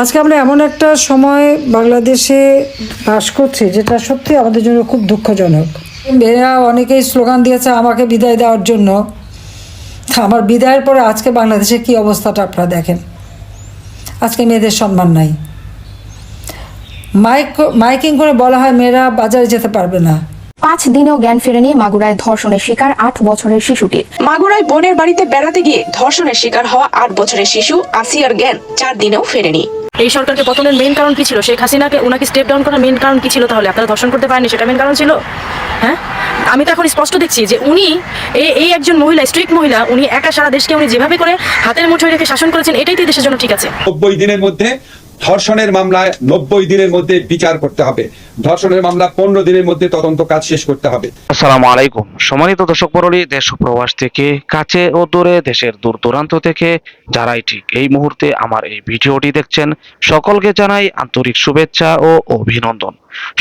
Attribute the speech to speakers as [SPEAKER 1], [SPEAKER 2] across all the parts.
[SPEAKER 1] আজকে আমরা এমন একটা সময় বাংলাদেশে বাস করছি যেটা সত্যি আমাদের জন্য খুব দুঃখজনক। মেয়েরা অনেকেই স্লোগান দিয়েছে, আমাকে বিদায় দেওয়ার জন্য। আমার বিদায়ের পরে আজকে বাংলাদেশে কি অবস্থাটা আপনারা দেখেন? আজকে মেয়েদের সম্মান নাই। মাইক, মাইকিং করে বলা হয়, মেয়েরা বাজারে যেতে পারবে না।
[SPEAKER 2] পাঁচ দিনেও জ্ঞান ফেরেনি মাগুরায় ধর্ষণের শিকার আট বছরের শিশুটি।
[SPEAKER 3] মাগুরায় বোনের বাড়িতে বেড়াতে গিয়ে ধর্ষণের শিকার হওয়া আট বছরের শিশু আসিয়ার জ্ঞান চার দিনেও ফেরেনি।
[SPEAKER 4] এই সরকারকে পতনের মেইন কারণ কি ছিল? শেখ হাসিনাকে ওনাকে স্টেপ ডাউন করার মেইন কারণ কি ছিল তাহলে? আপনারা ধর্ষণ করতে পারেনি সেটা মেইন কারণ ছিল? হ্যাঁ? আমি তো এখন স্পষ্ট দেখছি যে উনি এই এই একজন মহিলা স্ট্রিক্ট মহিলা উনি একা সারা দেশকে উনি যেভাবে করে হাতের মুঠোয় রেখে শাসন করেছেন এটাই তো দেশের জন্য ঠিক আছে।
[SPEAKER 5] নব্বই দিনের মধ্যে ধর্ষণের মামলায় নব্বই দিনের মধ্যে বিচার করতে হবে। ধর্ষণের মামলা পনেরো দিনের মধ্যে তদন্ত কাজ শেষ করতে হবে।
[SPEAKER 6] আসসালামু আলাইকুম। সম্মানিত দর্শক মণ্ডলী, দেশ প্রবাস থেকে, কাছে ও দূরে, দেশের দূর দূরান্ত থেকে যারাই ঠিক এই মুহূর্তে আমার এই ভিডিওটি দেখছেন, সকলকে জানাই আন্তরিক শুভেচ্ছা ও অভিনন্দন।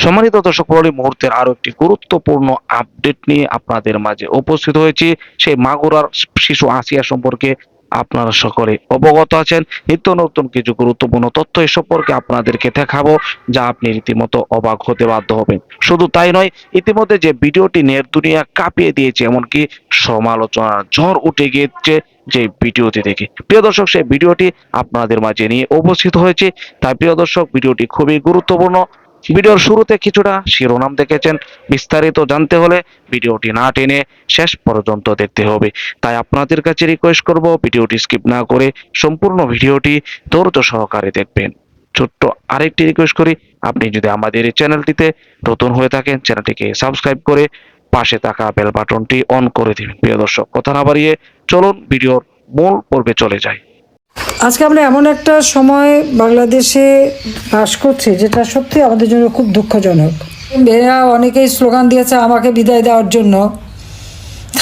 [SPEAKER 6] সম্মানিত দর্শক মণ্ডলী, মুহূর্তের আরও একটি গুরুত্বপূর্ণ আপডেট নিয়ে আপনাদের মাঝে উপস্থিত হয়েছি। সেই মাগুরার শিশু আসিয়া সম্পর্কে আপনারা সকলে অবগত আছেন। নিত্য নতুন কিছু গুরুত্বপূর্ণ তথ্য এ সম্পর্কে আপনাদেরকে দেখাবো, যা আপনি রীতিমতো অবাক হতে বাধ্য হবেন। শুধু তাই নয়, ইতিমধ্যে যে ভিডিওটি নেট দুনিয়া কাঁপিয়ে দিয়েছে, এমনকি সমালোচনার ঝড় উঠে গিয়েছে যে ভিডিওটি দেখে। প্রিয় দর্শক, সেই ভিডিওটি আপনাদের মাঝে নিয়ে উপস্থিত হয়েছে। তাই প্রিয় দর্শক, ভিডিওটি খুবই গুরুত্বপূর্ণ। ভিডিওর শুরুতে কিছুটা শিরোনাম দেখেছেন। বিস্তারিত জানতে হলে ভিডিওটি না টেনে শেষ পর্যন্ত দেখতে হবে। তাই আপনাদের কাছে রিকোয়েস্ট করব ভিডিওটি স্কিপ না করে সম্পূর্ণ ভিডিওটি ধৈর্য সহকারে দেখবেন। ছোট্ট আরেকটি রিকোয়েস্ট করি, আপনি যদি আমাদের এই চ্যানেলটিতে নতুন হয়ে থাকেন, চ্যানেলটিকে সাবস্ক্রাইব করে পাশে থাকা বেল বাটনটি অন করে দিবেন। প্রিয় দর্শক, কথা না বাড়িয়ে চলুন, ভিডিওর মূল পর্বে চলে যাই।
[SPEAKER 1] আজকে আমরা এমন একটা সময় বাংলাদেশে বাস করছি, যেটা সত্যি আমাদের জন্য খুব দুঃখজনক। মেয়েরা অনেকেই স্লোগান দিয়েছে, আমাকে বিদায় দেওয়ার জন্য।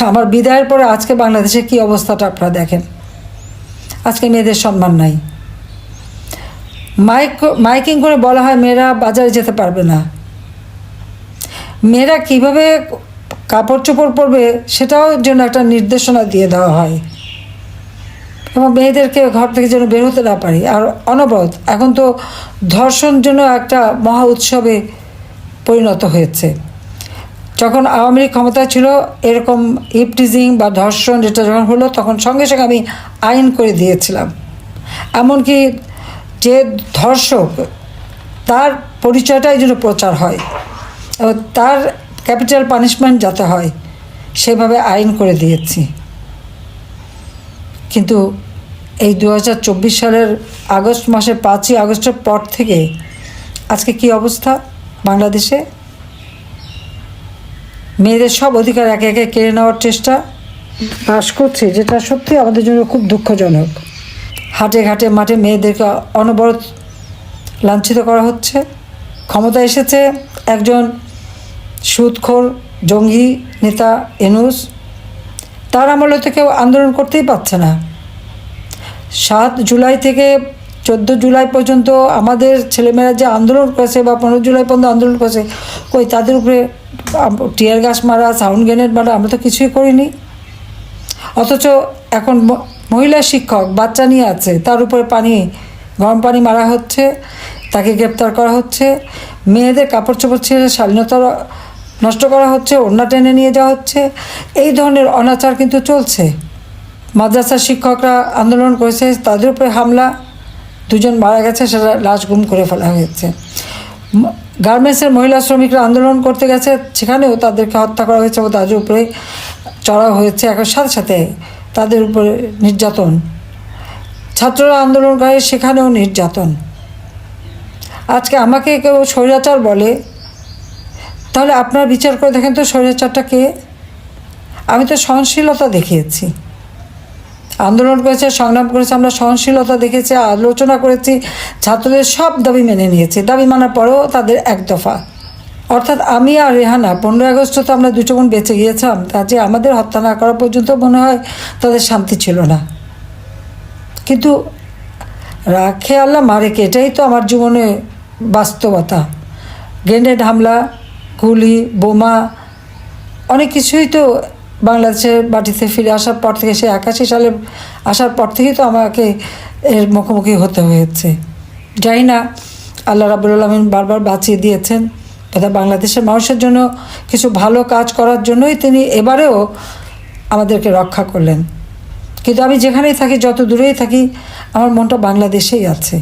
[SPEAKER 1] আমার বিদায়ের পরে আজকে বাংলাদেশে কি অবস্থাটা আপনারা দেখেন? আজকে মেয়েদের সম্মান নাই। মাইক, মাইকিং করে বলা হয়, মেয়েরা বাজারে যেতে পারবে না। মেয়েরা কীভাবে কাপড় চোপড় পরবে, সেটাও জন্য একটা নির্দেশনা দিয়ে দেওয়া হয়। এবং মেয়েদেরকে ঘর থেকে যেন বের হতে না পারি। আর অনবরত, এখন তো ধর্ষণ জন্য একটা মহা উৎসবে পরিণত হয়েছে। যখন আওয়ামী লীগ ক্ষমতায় ছিল, এরকম ইপটিজিং বা ধর্ষণ যেটা যখন হলো, তখন সঙ্গে সঙ্গে আমি আইন করে দিয়েছিলাম। এমনকি যে ধর্ষক, তার পরিচয়টাই যেন প্রচার হয় এবং তার ক্যাপিটাল পানিশমেন্ট যাতে হয়, সেভাবে আইন করে দিয়েছি। কিন্তু এই দু হাজার চব্বিশ সালের আগস্ট মাসের পাঁচই আগস্টের পর থেকে আজকে কি অবস্থা বাংলাদেশে? মেয়েদের সব অধিকার একে একে কেড়ে নেওয়ার চেষ্টা বাস করছে যেটা সত্যি আমাদের জন্য খুব দুঃখজনক। হাটে ঘাটে মাঠে মেয়েদেরকে অনবরত লাঞ্ছিত করা হচ্ছে। ক্ষমতা এসেছে একজন সুদখোর জঙ্গি নেতা এনুস। তার আমলে তো কেউ আন্দোলন করতেই পারছে না। সাত জুলাই থেকে চোদ্দ জুলাই পর্যন্ত আমাদের ছেলেমেয়েরা যে আন্দোলন করেছে বা পনেরো জুলাই পর্যন্ত আন্দোলন করেছে, কই তাদের উপরে টিয়ার গাছ মারা, সাউন্ড গ্রেনেড মারা, আমরা তো কিছুই করিনি। অথচ এখন মহিলা শিক্ষক, বাচ্চা নিয়ে আছে, তার উপরে পানি, গরম পানি মারা হচ্ছে, তাকে গ্রেপ্তার করা হচ্ছে। মেয়েদের কাপড় চোপড় ছেড়ে শালীনতা নষ্ট করা হচ্ছে, ওড়না টেনে নিয়ে যাওয়া হচ্ছে, এই ধরনের অনাচার কিন্তু চলছে। মাদ্রাসার শিক্ষকরা আন্দোলন করেছে, তাদের উপরে হামলা, দুজন মারা গেছে, সেটা লাশ গুম করে ফেলা হয়েছে। গার্মেন্টসের মহিলা শ্রমিকরা আন্দোলন করতে গেছে, সেখানেও তাদেরকে হত্যা করা হয়েছে এবং তাদের উপরে চড়া হয়েছে। এখন সাথে সাথে তাদের উপরে নির্যাতন। ছাত্ররা আন্দোলন করে সেখানেও নির্যাতন। আজকে আমাকে কেউ স্বৈরাচার বলে তাহলে আপনার বিচার করে দেখেন তো স্বৈরাচারটা কে? আমি তো সহনশীলতা দেখিয়েছি। আন্দোলন করেছে, সংগ্রাম করেছে, আমরা সহনশীলতা দেখেছি আলোচনা করেছি, ছাত্রদের সব দাবি মেনে নিয়েছি। দাবি মানার পরেও তাদের এক দফা। অর্থাৎ আমি আর রেহানা, পনেরোই আগস্ট তো আমরা দুটো বোন বেঁচে গিয়েছিলাম কাজে আমাদের হত্যা না করা পর্যন্ত মনে হয় তাদের শান্তি ছিল না। কিন্তু রাখে আল্লাহ মারে কে এটাই তো আমার জীবনে বাস্তবতা। গ্রেনেড হামলা গুলি বোমা, অনেক কিছুই তো বাংলাদেশের মাটিতে ফিরে আসার পর থেকে সে একাশি সালে আসার পর থেকেই তো আমাকে এর মুখোমুখি হতে হয়েছে। জানি না, আল্লাহ রাবুল আলমিন বারবার বাঁচিয়ে দিয়েছেন, তথা বাংলাদেশের মানুষের জন্য কিছু ভালো কাজ করার জন্যই তিনি এবারেও আমাদেরকে রক্ষা করলেন। কিন্তু আমি যেখানেই থাকি, যত দূরেই থাকি, আমার মনটা বাংলাদেশেই আছে।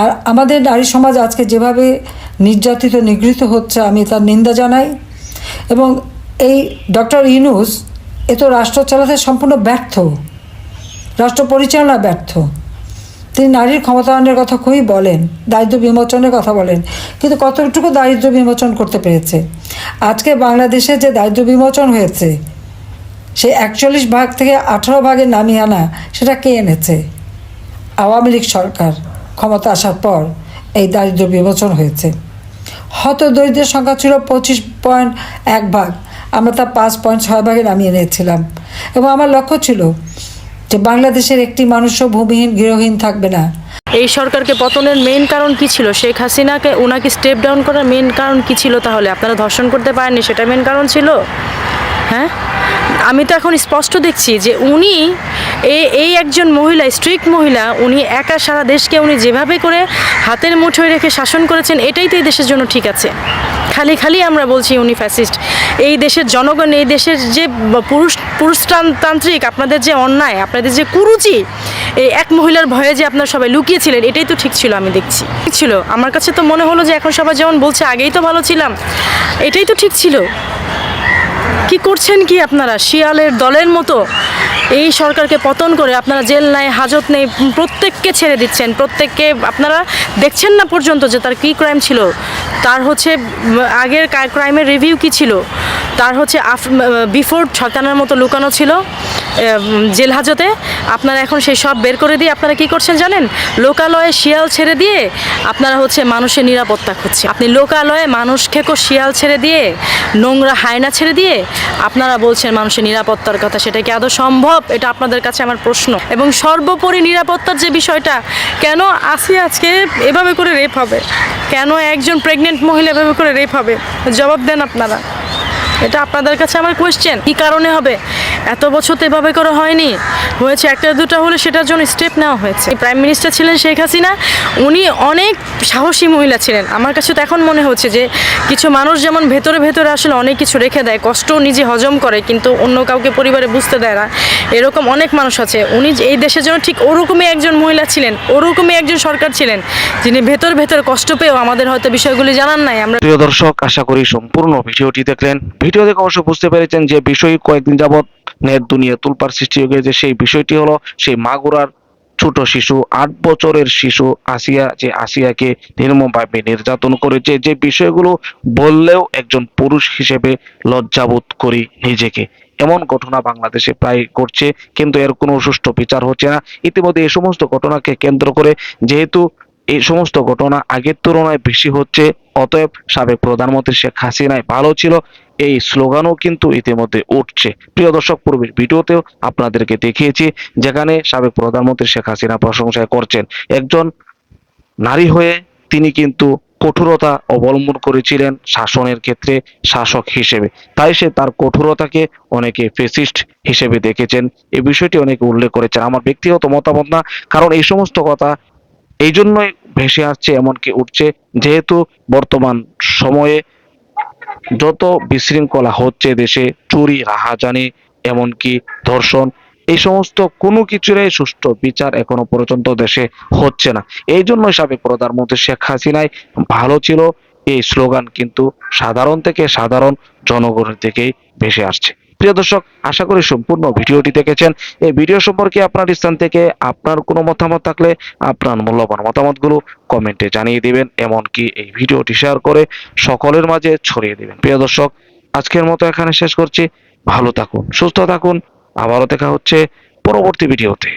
[SPEAKER 1] আর আমাদের নারী সমাজ আজকে যেভাবে নির্যাতিত, নিগৃহীত হচ্ছে, আমি তার নিন্দা জানাই। এবং এই ডক্টর ইনুস এ তো রাষ্ট্র চালাতে সম্পূর্ণ ব্যর্থ। রাষ্ট্র পরিচালনা ব্যর্থ। তিনি নারীর ক্ষমতায়নের কথা খুবই বলেন দারিদ্র বিমোচনের কথা বলেন, কিন্তু কতটুকু দারিদ্র বিমোচন করতে পেরেছে? আজকে বাংলাদেশে যে দারিদ্র বিমোচন হয়েছে, সে একচল্লিশ ভাগ থেকে আঠারো ভাগে নামিয়ে আনা, সেটা কে এনেছে? আওয়ামী লীগ সরকার ক্ষমতা আসার পর এই দারিদ্র বিমোচন হয়েছে। হত দরিদ্রের সংখ্যা ছিল পঁচিশ পয়েন্ট এক ভাগ। আমরা তা পাঁচ পয়েন্ট ছয় ভাগে নামিয়ে নিয়েছিলাম। এবং আমার লক্ষ্য ছিল যে বাংলাদেশের একটি মানুষও ভূমিহীন, গৃহহীন থাকবে না।
[SPEAKER 4] এই সরকারকে পতনের মেইন কারণ কি ছিল? শেখ হাসিনাকে ওনাকে স্টেপ ডাউন করার মেইন কারণ কি ছিল তাহলে? আপনারা ধর্ষণ করতে পারেননি, সেটা মেইন কারণ ছিল? হ্যাঁ? আমি তো এখন স্পষ্ট দেখছি যে উনি এই একজন মহিলা স্ট্রিক্ট মহিলা, উনি একা সারা দেশকে উনি যেভাবে করে হাতের মুঠোয় রেখে শাসন করেছেন, এটাই তো এই দেশের জন্য ঠিক আছে। খালি খালি আমরা বলছি উনি ফ্যাসিস্ট এই দেশের জনগণ, এই দেশের যে পুরুষ, পুরুষতান্ত্রিক, আপনাদের যে অন্যায়, আপনাদের যে কুরুচি, এই এক মহিলার ভয়ে যে আপনার সবাই লুকিয়েছিলেন, এটাই তো ঠিক ছিল আমি দেখছি। ঠিক ছিল। আমার কাছে তো মনে হলো যে এখন সবাই যেমন বলছে, আগেই তো ভালো ছিলাম। এটাই তো ঠিক ছিল। কি করছেন কি আপনারা? শিয়ালের দলের মতো? এই সরকারকে পতন করে আপনারা জেল নাই, হাজত নেই, প্রত্যেককে ছেড়ে দিচ্ছেন। প্রত্যেককে আপনারা দেখছেন না পর্যন্ত যে তার কী ক্রাইম ছিল? তার হচ্ছে আগের ক্রাইমের রিভিউ কি ছিল? তার হচ্ছে বিফোর ছকানোর মতো লুকানো ছিল জেল হাজতে। আপনারা এখন সেই সব বের করে দিয়ে আপনারা কি করছেন জানেন? লোকালয়ে শিয়াল ছেড়ে দিয়ে আপনারা হচ্ছে মানুষের নিরাপত্তা খুঁজছে আপনি লোকালয়ে মানুষ খেকো শিয়াল ছেড়ে দিয়ে নোংরা হায়না ছেড়ে দিয়ে আপনারা বলছেন মানুষের নিরাপত্তার কথা, সেটা কি আদৌ সম্ভব? এটা আপনাদের কাছে আমার প্রশ্ন। এবং সর্বোপরি নিরাপত্তার যে বিষয়টা, কেন আসি আজকে এভাবে করে রেপ হবে? কেন একজন প্রেগনেন্ট মহিলা এভাবে করে রেপ হবে? জবাব দেন আপনারা। এটা আপনাদের কাছে আমার কোয়েশ্চেন কী কারণে হবে? এত বছর তো এভাবে করে হয়নি। হয়েছে একটা দুটো হলে সেটার জন্য স্টেপ নেওয়া হয়েছে। প্রাইম মিনিস্টার ছিলেন শেখ হাসিনা, উনি অনেক সাহসী মহিলা ছিলেন। আমার কাছে তো এখন মনে হচ্ছে যে, কিছু মানুষ যেমন ভেতরে ভেতরে আসলে অনেক কিছু রেখে দেয় কষ্টও নিজে হজম করে, কিন্তু অন্য কাউকে পরিবারে বুঝতে দেয় না। এরকম অনেক মানুষ আছে। উনি এই দেশের জন্য ঠিক ওরকমই একজন মহিলা ছিলেন, ওরকমই একজন সরকার ছিলেন, যিনি ভেতর ভেতর কষ্ট পেয়েও আমাদের হয়তো বিষয়গুলি জানান নাই। আমরা
[SPEAKER 6] প্রিয় দর্শক, আশা করি সম্পূর্ণ ভিডিওটি দেখলেন। ভিডিও দেখে অবশ্য বুঝতে পেরেছেন যে বিষয় কয়েকদিন যাবৎ নেট দুনিয়া তুলপার সৃষ্টি হয়ে গেছে। সেই বিষয়টি হলো, সেই মাগুরার ছোট শিশু, আট বছরের শিশু আসিয়া, যে আসিয়াকে নির্মমভাবে নির্যাতন করেছে, যে বিষয়গুলো বললেও একজন পুরুষ হিসেবে লজ্জাবোধ করি নিজেকে। এমন ঘটনা বাংলাদেশে প্রায় ঘটছে, কিন্তু এর কোনো সুষ্ঠু বিচার হচ্ছে না। ইতিমধ্যে এই সমস্ত ঘটনাকে কেন্দ্র করে যেহেতু এই সমস্ত ঘটনা আগের তুলনায় বেশি হচ্ছে, অতএব সাবেক প্রধানমন্ত্রী শেখ হাসিনায় ভালো ছিল। এই স্লোগানও কিন্তু ইতিমধ্যে উঠছে। প্রিয় দর্শক, পূর্বের ভিডিওতেও আপনাদেরকে দেখিয়েছি, যেখানে সাবেক প্রধানমন্ত্রী শেখ হাসিনা প্রশংসা করছেন। একজন নারী হয়ে তিনি কিন্তু কঠোরতা অবলম্বন করেছিলেন শাসনের ক্ষেত্রে শাসক হিসেবে। তাই সে তার কঠোরতাকে অনেকে ফেসিস্ট হিসেবে দেখেছেন। এই বিষয়টি অনেকে উল্লেখ করেছেন। আমার ব্যক্তিগত মতামত না, কারণ এই সমস্ত কথা এই জন্যই ভেসে আসছে, এমনকি উঠছে। যেহেতু বর্তমান সময়ে যত বিশৃঙ্খলা হচ্ছে দেশে, চুরি রাহাজানি এমনকি ধর্ষণ, এই সমস্ত কোনো কিছুরই সুষ্ঠু বিচার এখনও পর্যন্ত দেশে হচ্ছে না। এই জন্য সাবেক প্রধানমন্ত্রী শেখ হাসিনায় ভালো ছিল, এই স্লোগান কিন্তু সাধারণ থেকে সাধারণ জনগণের থেকেই ভেসে আসছে। প্রিয় দর্শক, আশা করি সম্পূর্ণ ভিডিওটি দেখেছেন। এই ভিডিও সম্পর্কে আপনার স্থান থেকে আপনার কোনো মতামত থাকলে আপনার মূল্যবান মতামতগুলো কমেন্টে জানিয়ে দিবেন, এমনকি এই ভিডিওটি শেয়ার করে সকলের মাঝে ছড়িয়ে দিবেন। প্রিয় দর্শক, আজকের মতো এখানে শেষ করছি। ভালো থাকুন, সুস্থ থাকুন। আবারও দেখা হচ্ছে পরবর্তী ভিডিওতে।